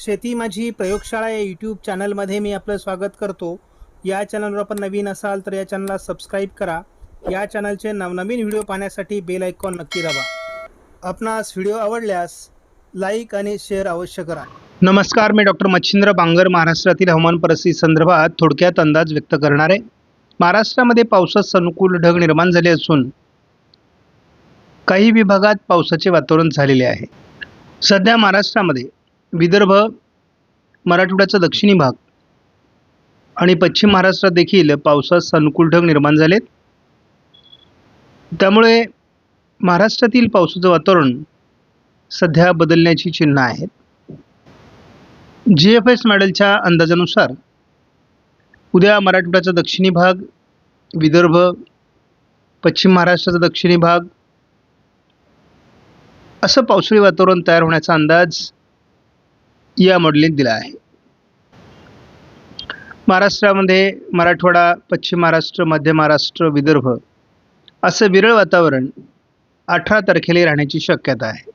शेती माझी प्रयोगशाळा या यूट्यूब चॅनलमध्ये मी आपलं स्वागत करतो. या चॅनलवर आपण नवीन असाल तर या चॅनलला सबस्क्राईब करा. या चॅनलचे नवनवीन व्हिडिओ पाहण्यासाठी बेल आयकॉन नक्की दाबा. आपणास व्हिडिओ आवडल्यास लाईक आणि शेअर अवश्य करा. नमस्कार मी डॉक्टर मच्छिंद्र बांगर महाराष्ट्रातील हवामान परिस्थिती संदर्भात थोडक्यात अंदाज व्यक्त करणार. आहे महाराष्ट्रामध्ये पावसास अनुकूल ढग निर्माण झाले असून काही विभागात पावसाचे वातावरण झालेले आहे. सध्या महाराष्ट्रामध्ये विदर्भ मराठवाड्याचा दक्षिणी भाग आणि पश्चिम महाराष्ट्रात देखील पावसास अनुकूल ढग निर्माण झालेत. त्यामुळे महाराष्ट्रातील पावसाचं वातावरण सध्या बदलण्याची चिन्ह आहेत. जी एफ एस मॉडेलच्या अंदाजानुसार उद्या मराठवाड्याचा दक्षिणी भाग विदर्भ पश्चिम महाराष्ट्राचा दक्षिणी भाग असं पावसाळी वातावरण तयार होण्याचा अंदाज या मॉडेलिंग दिला आहे. महाराष्ट्रामध्ये मराठवाडा पश्चिम महाराष्ट्र मध्य महाराष्ट्र विदर्भ असं विरळ वातावरण अठरा तारखेला राहण्याची शक्यता आहे.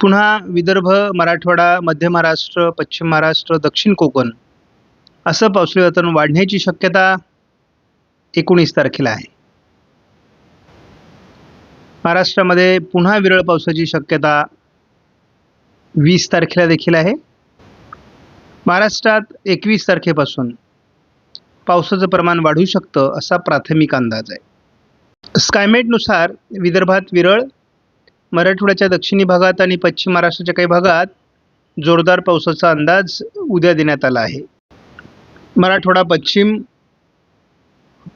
पुन्हा विदर्भ मराठवाडा मध्य महाराष्ट्र पश्चिम महाराष्ट्र दक्षिण कोकण असं पावसाळी वातावरण वाढण्याची शक्यता एकोणीस तारखेला आहे. महाराष्ट्रामध्ये पुन्हा विरळ पावसाची शक्यता वीस तारखेला देखील आहे. महाराष्ट्रात एकवीस तारखेपासून पावसाचं प्रमाण वाढू शकतं असा प्राथमिक अंदाज आहे. स्कायमेटनुसार विदर्भात विरळ मराठवाड्याच्या दक्षिणी भागात आणि पश्चिम महाराष्ट्राच्या काही भागात जोरदार पावसाचा अंदाज उद्या देण्यात आला आहे. मराठवाडा पश्चिम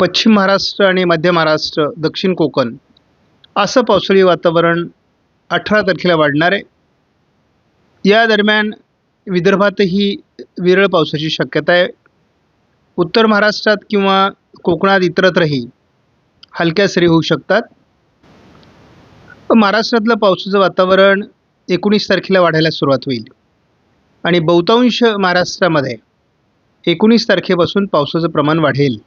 पश्चिम महाराष्ट्र आणि मध्य महाराष्ट्र दक्षिण कोकण असं पावसाळी वातावरण अठरा तारखेला वाढणार आहे. या दरम्यान विदर्भातही विरळ पावसाची शक्यता आहे. उत्तर महाराष्ट्रात किंवा कोकणात इतरत्रही हलक्या सरी होऊ शकतात. महाराष्ट्रातलं पावसाचं वातावरण एकोणीस तारखेला वाढायला सुरुवात होईल. आणि बहुतांश महाराष्ट्रामध्ये एकोणीस तारखेपासून पावसाचं प्रमाण वाढेल.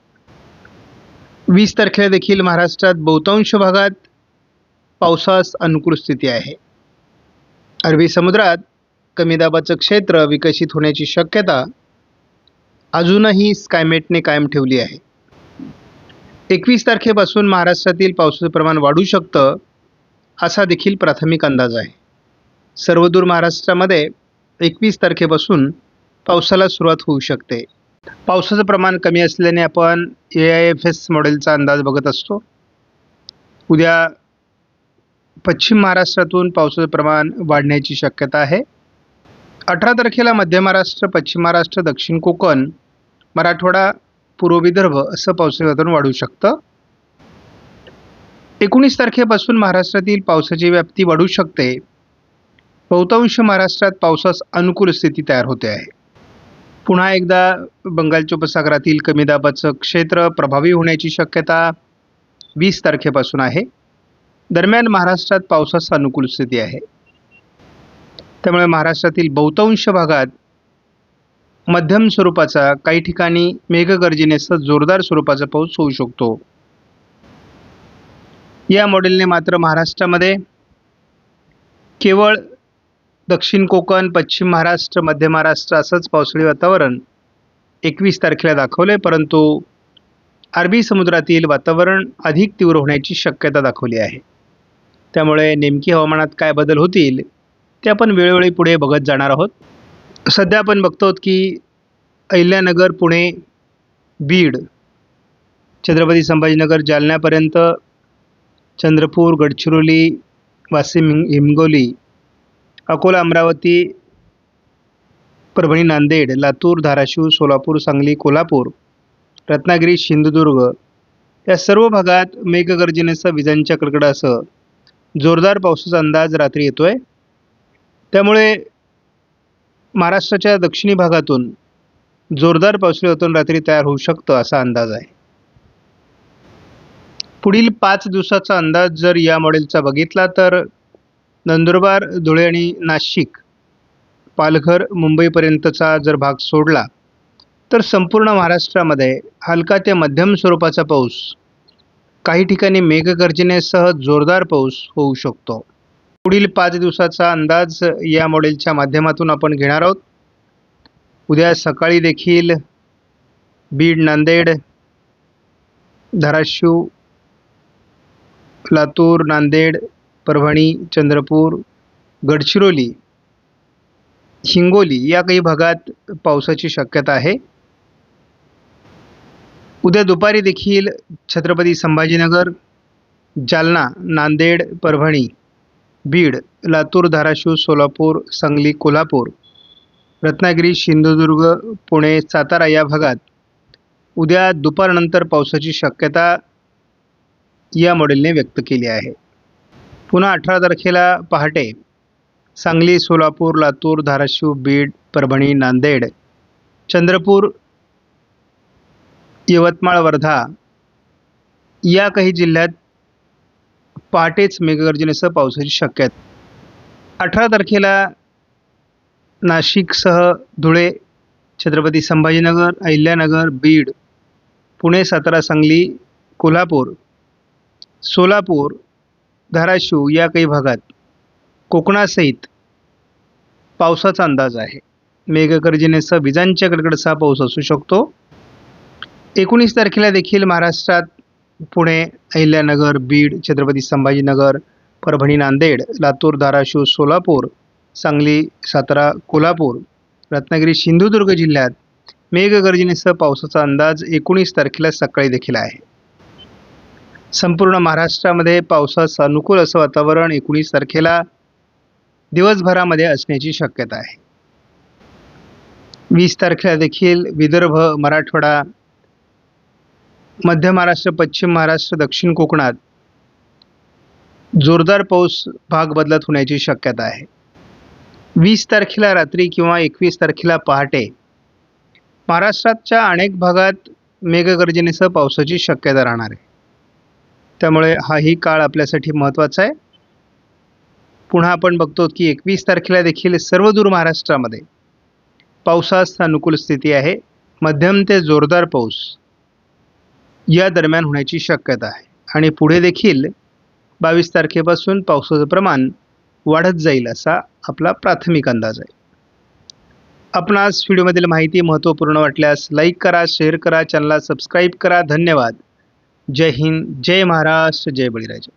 वीस तारखेला देखील महाराष्ट्रात बहुतांश भागात पावसास अनुकूल स्थिती आहे. अरबी समुद्रात कमी दाबाचं क्षेत्र विकसित होण्याची शक्यता अजूनही स्कायमेटने कायम ठेवली आहे. एकवीस तारखेपासून महाराष्ट्रातील पावसाचं प्रमाण वाढू शकतं असा देखील प्राथमिक अंदाज आहे. सर्वदूर महाराष्ट्रामध्ये एकवीस तारखेपासून पावसाला सुरुवात होऊ शकते. पावसाचं प्रमाण कमी असल्याने आपण ए आय एफ एस मॉडेलचा अंदाज बघत असतो. उद्या पश्चिम महाराष्ट्रातून पावसाचं प्रमाण वाढण्याची शक्यता आहे. अठरा तारखेला मध्य महाराष्ट्र पश्चिम महाराष्ट्र दक्षिण कोकण मराठवाडा पूर्व विदर्भ असं पावसाचं वातावरण वाढू शकतं. एकोणीस तारखेपासून महाराष्ट्रातील पावसाची व्याप्ती वाढू शकते. बहुतांश महाराष्ट्रात पावसास अनुकूल स्थिती तयार होते आहे. पुन्हा एकदा बंगालच्या उपसागरातील कमी दाबाचं क्षेत्र प्रभावी होण्याची शक्यता वीस तारखेपासून आहे. दरम्यान महाराष्ट्रात पावसास अनुकूल स्थिती आहे. त्यामुळे महाराष्ट्रातील बहुतांश भागात मध्यम स्वरूपाचा काही ठिकाणी मेघगर्जनेसह जोरदार स्वरूपाचा पाऊस होऊ शकतो. या मॉडेलने मात्र महाराष्ट्रामध्ये केवळ दक्षिण कोकण पश्चिम महाराष्ट्र मध्य महाराष्ट्र असंच पावसाळी वातावरण एकवीस तारखेला दाखवलं आहे परंतु अरबी समुद्रातील वातावरण अधिक तीव्र होण्याची शक्यता दाखवली आहे. त्यामुळे नेमकी हवामानात काय बदल होतील ते आपण वेळोवेळी पुढे बघत जाणार आहोत. सध्या आपण बघतो की अहिल्यानगर पुणे बीड छत्रपती संभाजीनगर जालन्यापर्यंत चंद्रपूर गडचिरोली वाशिम हिंगोली अकोला अमरावती परभणी नांदेड लातूर धाराशिव सोलापूर सांगली कोल्हापूर रत्नागिरी सिंधुदुर्ग या सर्व भागात मेघगर्जनेसह विजांच्या कडकडासह जोरदार पावसाचा अंदाज रात्री येतो आहे त्यामुळे महाराष्ट्राच्या दक्षिणी भागातून जोरदार पावसाळी वातावरण रात्री तयार होऊ शकतं असा अंदाज आहे. पुढील पाच दिवसाचा अंदाज जर या मॉडेलचा बघितला तर नंदुरबार धुळे आणि नाशिक पालघर मुंबईपर्यंतचा जर भाग सोडला तर संपूर्ण महाराष्ट्रामध्ये हलका ते मध्यम स्वरूपाचा पाऊस काही ठिकाणी मेघगर्जनेसह जोरदार पाऊस होऊ शकतो. पुढील पाच दिवसाचा अंदाज या मॉडेलच्या माध्यमातून आपण घेणार आहोत. उद्या सकाळी देखील बीड नांदेड धाराशिव लातूर नांदेड परभणी चंद्रपूर गडचिरोली हिंगोली या काही भागात पावसाची शक्यता आहे. उद्या दुपारी देखील छत्रपती संभाजीनगर जालना नांदेड परभणी बीड लातूर धाराशिव सोलापूर सांगली कोल्हापूर रत्नागिरी सिंधुदुर्ग पुणे सातारा या भागात उद्या दुपारनंतर पावसाची शक्यता या मॉडेलने व्यक्त केली आहे. पुन्हा अठरा तारखेला पहाटे सांगली सोलापूर लातूर धाराशिव बीड परभणी नांदेड चंद्रपूर यवतमाळ वर्धा या काही जिल्ह्यात पहाटेच मेघगर्जनेसह पावसाची शक्यता अठरा तारखेला नाशिकसह धुळे छत्रपती संभाजीनगर अहिल्यानगर बीड पुणे सातारा सांगली कोल्हापूर सोलापूर धाराशिव या काही भागात कोकणासहित पावसाचा अंदाज आहे. मेघगर्जनेसह विजांच्या कडकडचा पाऊस असू शकतो. एकोणीस तारखेला देखील महाराष्ट्रात पुणे अहिल्यानगर बीड छत्रपती संभाजीनगर परभणी नांदेड लातूर धाराशिव सोलापूर सांगली सातारा कोल्हापूर रत्नागिरी सिंधुदुर्ग जिल्ह्यात मेघगर्जनेसह पावसाचा अंदाज एकोणीस तारखेला सकाळी देखील आहे. संपूर्ण महाराष्ट्रामध्ये पावसास अनुकूल असं वातावरण एकोणीस तारखेला दिवसभरामध्ये असण्याची शक्यता आहे. वीस तारखेला देखील विदर्भ मराठवाडा मध्य महाराष्ट्र पश्चिम महाराष्ट्र दक्षिण कोकणात जोरदार पाऊस भाग बदलत होण्याची शक्यता आहे. वीस तारखेला रात्री किंवा एकवीस तारखेला पहाटे महाराष्ट्राच्या अनेक भागात मेघगर्जनेसह पावसाची शक्यता राहणार आहे. त्यामुळे हाही काळ आपल्यासाठी महत्त्वाचा आहे. पुन्हा आपण बघतो की एकवीस तारखेला देखील सर्वदूर महाराष्ट्रामध्ये पावसास अनुकूल स्थिती आहे. मध्यम ते जोरदार पाऊस या दरम्यान होण्याची शक्यता आहे. आणि पुढे देखील बावीस तारखेपासून पावसाचं प्रमाण वाढत जाईल असा आपला प्राथमिक अंदाज आहे. आपणास व्हिडिओमधील माहिती महत्त्वपूर्ण वाटल्यास लाईक करा शेअर करा चॅनलला सबस्क्राईब करा. धन्यवाद. जय हिंद जय महाराष्ट्र जय बळीराजा.